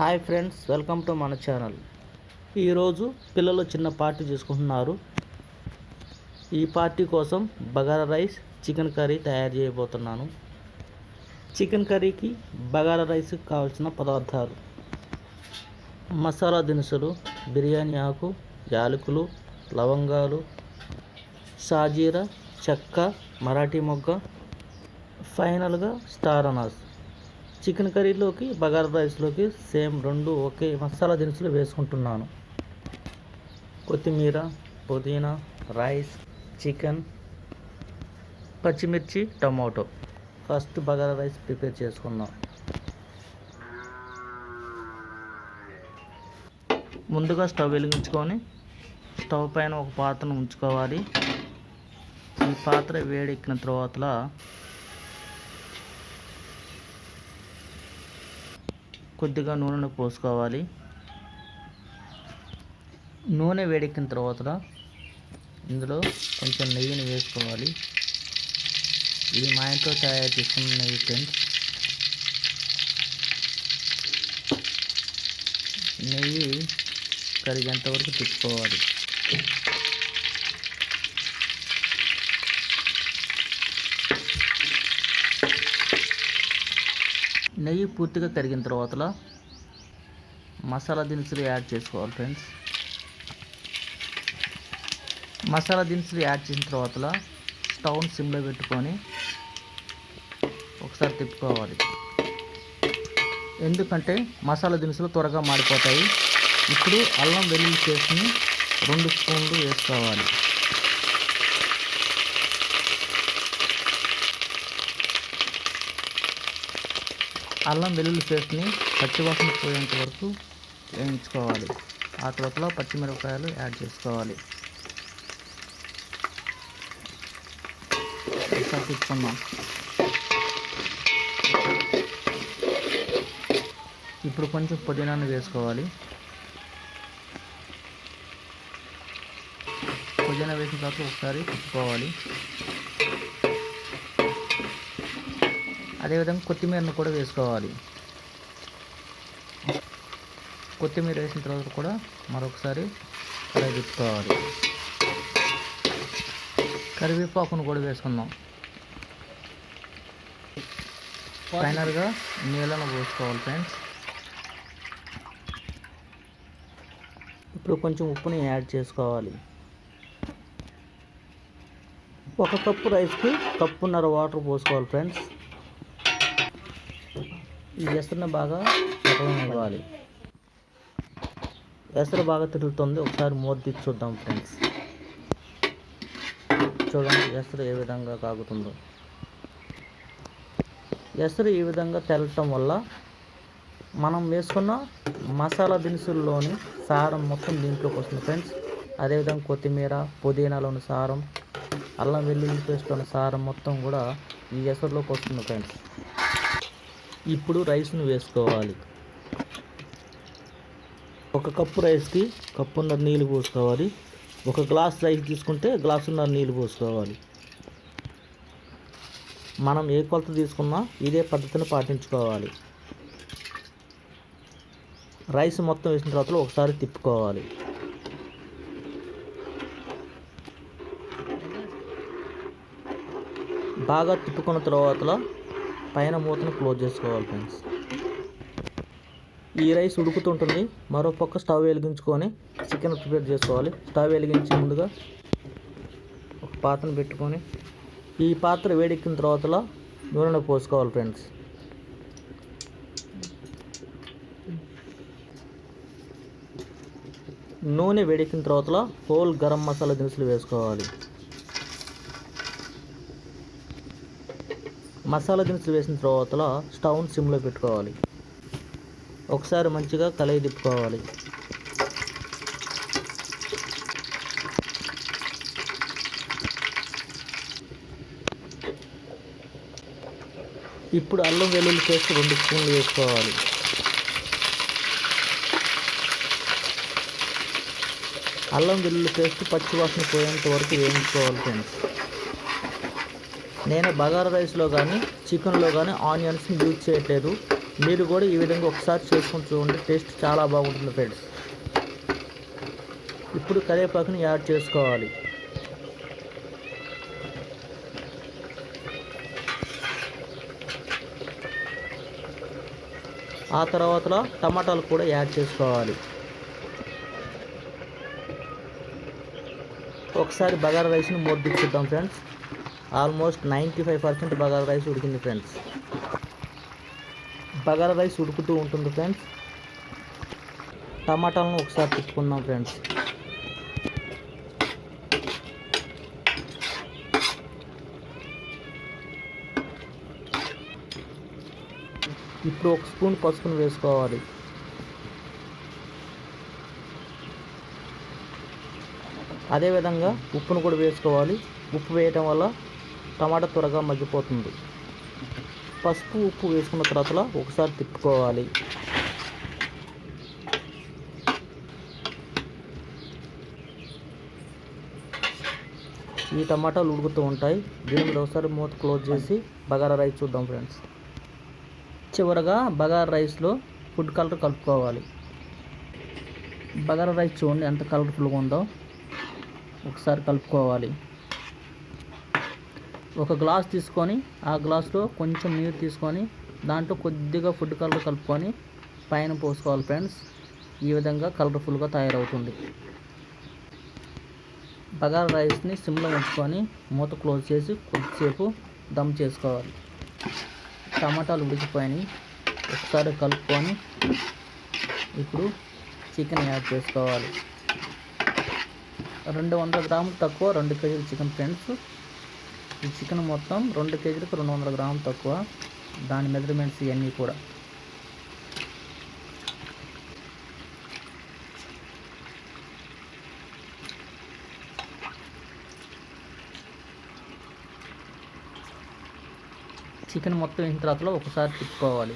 Hi friends welcome to మన channel. ఈరోజు పిల్లలు చిన్న పార్టీ చేసుకుంటున్నారు. ఈ పార్టీ కోసం బగారా రైస్ చికెన్ కర్రీ తయారు చేయబోతున్నాను. చికెన్ కర్రీకి బగారా రైస్ కావాల్సిన పదార్థాలు. మసాలా దినుసులు బిర్యానీ ఆకు యాలకులు లవంగాలు సాజీరా చెక్క మరాఠీ మొగ్గ ఫైనల్గా స్టార్ అనాస్. చికెన్ కర్రీలోకి బగారా రైస్లోకి సేమ్ రెండు ఒకే మసాలా దినుసులు వేసుకుంటున్నాను. కొత్తిమీర పుదీనా రైస్ చికెన్ పచ్చిమిర్చి tomato. First bagara rice prepare చేసుకుందాం. ముందుగా స్టవ్ వెలిగించుకొని స్టవ్ పైన ఒక పాత్రను ఉంచుకోవాలి. ఈ పాత్ర వేడెక్కిన తర్వాత కొద్దిగా నూనెను పోసుకోవాలి. నూనె వేడెక్కిన తర్వాత ఇందులో కొంచెం నెయ్యిని వేసుకోవాలి. ఇది మా ఇంట్లో తయారు చేసుకున్న నెయ్యి ఫ్రెండ్స్. నెయ్యి కరిగేంత వరకు తిప్పుకోవాలి. నెయ్యి పూర్తిగా కరిగిన తర్వాత మసాలా దినుసులు యాడ్ చేసుకోవాలి ఫ్రెండ్స్. మసాలా దినుసులు యాడ్ చేసిన తర్వాత స్టవ్ని సిమ్లో పెట్టుకొని ఒకసారి తిప్పుకోవాలి. ఎందుకంటే మసాలా దినుసులు త్వరగా మాడిపోతాయి. ఇప్పుడు అల్లం వెల్లుల్లి పేస్ట్ని రెండు స్పూన్లు వేసుకోవాలి. అల్లం వెల్లుల్లి పేస్ట్ని పచ్చివాసన పోయేంత వరకు వేయించుకోవాలి. ఆ తర్వాత పచ్చిమిరపకాయలు యాడ్ చేసుకోవాలి. ఒకసారి ఇప్పుడు కొంచెం పుదీనాను వేసుకోవాలి. పుదీనా వేసిన తర్వాత ఒకసారి తిప్పుకోవాలి అదేవిధంగా కొత్తిమీరను కూడా వేసుకోవాలి. కొత్తిమీర వేసిన తర్వాత కూడా మరొకసారి ఫ్రై తిప్పుకోవాలి కరివేపాకును కూడా వేసుకుందాం. ఫైనల్గా నీళ్ళను పోసుకోవాలి ఫ్రెండ్స్. ఇప్పుడు కొంచెం ఉప్పుని యాడ్ చేసుకోవాలి. ఒక కప్పు రైస్కి కప్పున్నర వాటర్ పోసుకోవాలి ఫ్రెండ్స్. ఈ ఎసరుని బాగా ఇవ్వాలి ఎసరు బాగా తిరుగుతుంది. ఒకసారి మూత తీసి చూద్దాం ఫ్రెండ్స్. చూడండి ఎసరు ఏ విధంగా కాగుతుందో. ఎసరు ఈ విధంగా తెల్లటం వల్ల మనం వేసుకున్న మసాలా దినుసుల్లోని సారం మొత్తం దీంట్లోకి వస్తుంది ఫ్రెండ్స్. అదేవిధంగా కొత్తిమీర పుదీనాలోని సారం అల్లం వెల్లుల్లి పేస్ట్లోని సారం మొత్తం కూడా ఈ ఎసరులోకి వస్తుంది ఫ్రెండ్స్. ఇప్పుడు రైస్ను వేసుకోవాలి. ఒక కప్పు రైస్కి కప్పున్నర నీళ్ళు పోసుకోవాలి. ఒక గ్లాస్ రైస్ తీసుకుంటే గ్లాసున్నర నీళ్ళు పోసుకోవాలి. మనం ఏ కొలత తీసుకున్నా ఇదే పద్ధతిని పాటించుకోవాలి. రైస్ మొత్తం వేసిన తర్వాత ఒకసారి తిప్పుకోవాలి. బాగా తిప్పుకున్న తర్వాత పైన మూతను క్లోజ్ చేసుకోవాలి ఫ్రెండ్స్. ఈ రైస్ ఉడుకుతుంటుంది. మరో పక్క స్టవ్ వెలిగించుకొని చికెన్ ప్రిపేర్ చేసుకోవాలి. స్టవ్ వెలిగించి ముందుగా ఒక పాత్రను పెట్టుకొని ఈ పాత్ర వేడెక్కిన తర్వాత నూనెను పోసుకోవాలి ఫ్రెండ్స్. నూనె వేడెక్కిన తర్వాత హోల్ గరం మసాలా దినుసులు వేసుకోవాలి. మసాలా దినుసులు వేసిన తర్వాత స్టవ్ని సిమ్లో పెట్టుకోవాలి. ఒకసారి మంచిగా కలయి తిప్పుకోవాలి. ఇప్పుడు అల్లం వెల్లుల్లి పేస్ట్ రెండు స్పూన్లు వేసుకోవాలి. అల్లం వెల్లుల్లి పేస్ట్ పచ్చివాసన పోయేంత వరకు వేయించుకోవాలి ఫ్రెండ్స్. నేను బగారా రైస్లో కానీ చికెన్లో కానీ ఆనియన్స్ని యూజ్ చేయట్లేదు. మీరు కూడా ఈ విధంగా ఒకసారి చేసుకుని చూడండి టేస్ట్ చాలా బాగుంటుంది ఫ్రెండ్స్. ఇప్పుడు కరివేపాకుని యాడ్ చేసుకోవాలి. ఆ తర్వాత టమాటాలు కూడా యాడ్ చేసుకోవాలి. ఒకసారి బగారా రైస్ని మూత friends. Almost ninety five percent bagara rice ఉడికింది ఫ్రెండ్స్. బగారా రైస్ ఉడుకుతూ ఉంటుంది ఫ్రెండ్స్. టమాటాలను ఒకసారి తిప్పుకుందాం ఫ్రెండ్స్. ఇప్పుడు ఒక స్పూన్ పసుపును వేసుకోవాలి. అదేవిధంగా ఉప్పును కూడా వేసుకోవాలి. ఉప్పు వేయటం వల్ల టమాటా త్వరగా మగ్గిపోతుంది. పసుపు ఉప్పు వేసుకున్న తర్వాత ఒకసారి తిప్పుకోవాలి. ఈ టమాటాలు ఉడుకుతూ ఉంటాయి. దీని మీద ఒకసారి మూత క్లోజ్ చేసి బగారా రైస్ చూద్దాం ఫ్రెండ్స్. చివరగా బగారా రైస్లో ఫుడ్ కలర్ కలుపుకోవాలి. బగారా రైస్ చూడండి ఎంత కలర్ఫుల్గా ఉందో. ఒకసారి కలుపుకోవాలి. ఒక గ్లాస్ తీసుకొని ఆ గ్లాస్లో కొంచెం నీరు తీసుకొని దాంట్లో కొద్దిగా ఫుడ్ కలర్ కలుపుకొని పైన పోసుకోవాలి ఫ్రెండ్స్. ఈ విధంగా కలర్ఫుల్గా తయారవుతుంది. బగారా రైస్ని సిమ్లో ఉంచుకొని మూత క్లోజ్ చేసి కొద్దిసేపు దమ్ చేసుకోవాలి. టమాటాలు ఉడికిపోయినాయి. ఒకసారి కలుపుకొని ఇప్పుడు చికెన్ యాడ్ చేసుకోవాలి. రెండు వందల గ్రాములు తక్కువ రెండు కేజీలు చికెన్ ఫ్రెండ్స్. ఈ చికెన్ మొత్తం రెండు కేజీలకు రెండు వందల గ్రాములు తక్కువ. దాని మెజర్మెంట్స్ ఇవన్నీ కూడా. చికెన్ మొత్తం వేసిన తర్వాత ఒకసారి తిప్పుకోవాలి.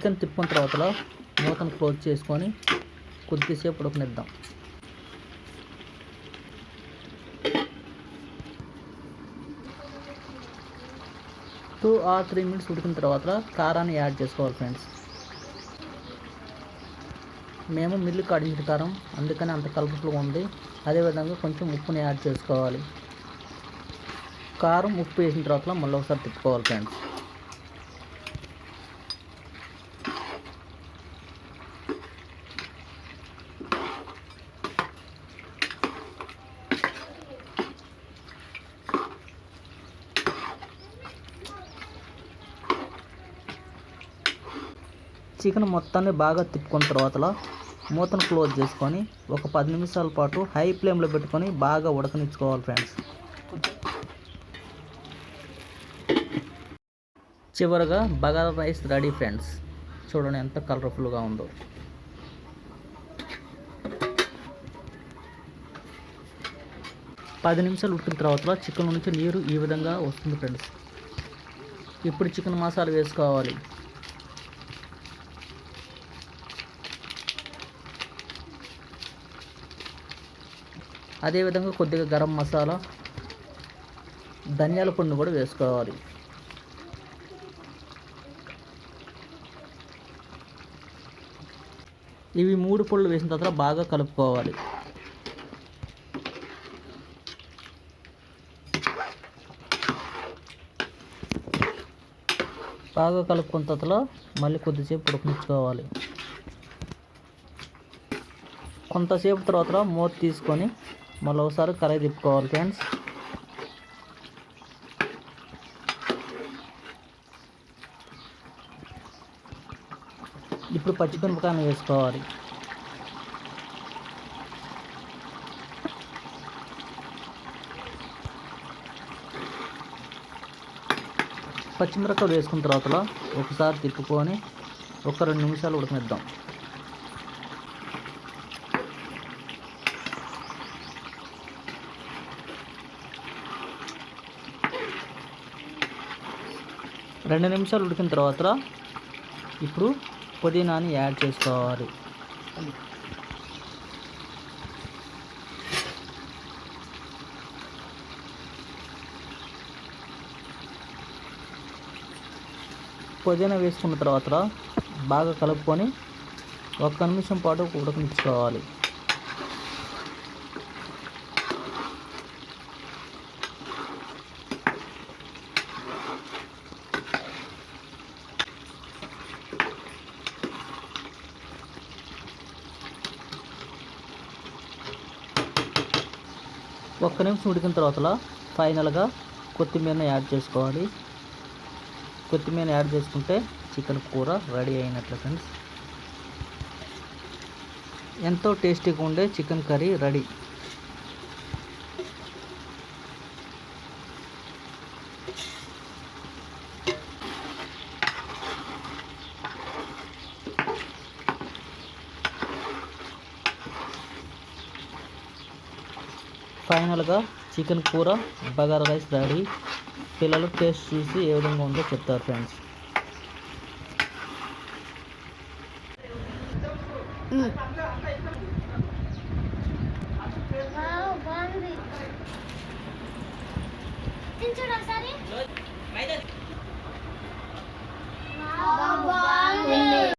చికెన్ తిప్పుకున్న తర్వాత మూతను క్లోజ్ చేసుకొని కొద్దిసేపు ఉడకనిద్దాం. టూ ఆర్ త్రీ మినిట్స్ ఉడికిన తర్వాత కారాన్ని యాడ్ చేసుకోవాలి ఫ్రెండ్స్. మేము మిల్లు కడిగిన కారం అందుకని అంత కలర్ఫుల్గా ఉంది. అదేవిధంగా కొంచెం ఉప్పుని యాడ్ చేసుకోవాలి. కారం ఉప్పు వేసిన తర్వాత మళ్ళీ ఒకసారి తిప్పుకోవాలి ఫ్రెండ్స్. చికెన్ మొత్తాన్ని బాగా తిప్పుకున్న తర్వాత మూతను క్లోజ్ చేసుకొని ఒక పది నిమిషాల పాటు హై ఫ్లేమ్లో పెట్టుకొని బాగా ఉడకనిచ్చుకోవాలి ఫ్రెండ్స్. చివరగా బగారా రైస్ రెడీ ఫ్రెండ్స్. చూడండి ఎంత కలర్ఫుల్గా ఉందో. పది నిమిషాలు ఉడికిన తర్వాత చికెన్ నుంచి నీరు ఈ విధంగా వస్తుంది ఫ్రెండ్స్. ఇప్పుడు చికెన్ మసాలా వేసుకోవాలి. అదేవిధంగా కొద్దిగా గరం మసాలా ధనియాల పొడిని కూడా వేసుకోవాలి. ఇవి మూడు పొళ్ళు వేసిన తర్వాత బాగా కలుపుకోవాలి. బాగా కలుపుకున్న తర్వాత మళ్ళీ కొద్దిసేపు ఉడకనిచ్చుకోవాలి. కొంతసేపు తర్వాత మూత తీసుకొని మళ్ళీ ఒకసారి కర్రీ తిప్పుకోవాలి ఫ్రెండ్స్ ఇప్పుడు పచ్చిమిరపకాయలు వేసుకోవాలి. పచ్చిమిరపకాయలు వేసుకున్న తర్వాత ఒకసారి తిప్పుకొని ఒక రెండు నిమిషాలు ఉడకనిద్దాం. రెండు నిమిషాలు ఉడికిన తర్వాత ఇప్పుడు పుదీనాని యాడ్ చేసుకోవాలి. పుదీనా వేసుకున్న తర్వాత బాగా కలుపుకొని ఒక్క నిమిషం పాటు ఉడకనిచ్చుకోవాలి. ఒక్క నిమిషం ఉడికిన తర్వాత ఫైనల్గా కొత్తిమీరని యాడ్ చేసుకోవాలి. కొత్తిమీర యాడ్ చేసుకుంటే చికెన్ కూర రెడీ అయినట్లు ఫ్రెండ్స్. ఎంతో టేస్టీగా ఉండే చికెన్ కర్రీ రెడీ ఫైనల్గా చికెన్ కూర బగారా రైస్ రెడీ పిల్లలు టేస్ట్ చూసి ఏ విధంగా ఉందో చెప్తారు ఫ్రెండ్స్. బాగుంది.